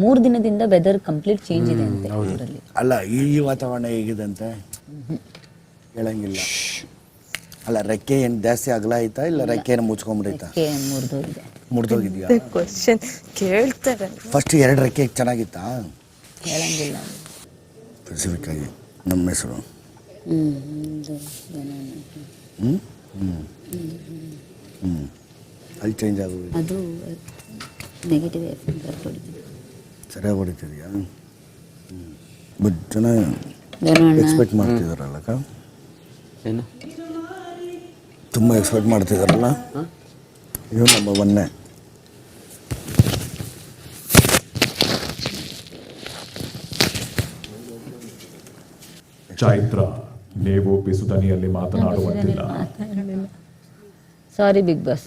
ಮೂರು ದಿನದಿಂದ weather complete change ಇದೆ ಅಂತೆ ಊರಲ್ಲಿ ಅಲ್ಲ ಈ ವಾತಾವರಣ ಹೇಗಿದೆ ಅಂತ ಹೇಳಂಗಿಲ್ಲ. ಅಲ್ಲ ರೆಕ್ಕೆ ಏನು ಜಾಸ್ತಿ ಅಗಲ ಆಯ್ತಾ ಇಲ್ಲ. ರೆಕ್ಕೆ ಏನು ಮುಚ್ಕೊಂಬಿಡೈತಾ? ಕೆ ಮುರಿದೋಗಿದೆ. ಮುರಿದೋಗಿದ್ಯಾ? ಕ್ವಶನ್ ಕೇಳ್ತಾರೆ. ಫಸ್ಟ್ ಎರಡು ರೆಕ್ಕೆ ಚೆನ್ನಾಗಿತ್ತಾ? ಹೇಳಂಗಿಲ್ಲ. ಸ್ಪೆಸಿಫಿಕ್ ಆಗಿ ನಮ್ಮ ಹೆಸರು. ಹ್ಞೂ ಹ್ಞೂ ಹ್ಞೂ ಅಲ್ಲಿ ಚೇಂಜ್ ಆಗೋದು ಅದು ನೆಗೆಟಿವ್ ಎಫೆಕ್ಟ್ ಸರಿಯಾಗಿ ಹೊಡಿತಿದ್ಯಾ? ಬಟ್ ಚೆನ್ನಾಗಿ ಎಕ್ಸ್ಪೆಕ್ಟ್ ಎಕ್ಸ್ಪೆಕ್ಟ್ ಮಾಡ್ತಿದಾರಲ್ಲಕ್ಕ ಏನು? ತುಂಬ ಎಕ್ಸ್ಪೆಕ್ಟ್ ಮಾಡ್ತಿದಾರಲ್ಲ? ಇದು ನಮ್ಮ ಒನ್ನೆ ಚೈತ್ರ ನೀವು ಬಿಸುದನಿಯಲ್ಲಿ ಮಾತನಾಡುವಂತಿಲ್ಲ. ಸಾರಿ ಬಿಗ್ ಬಾಸ್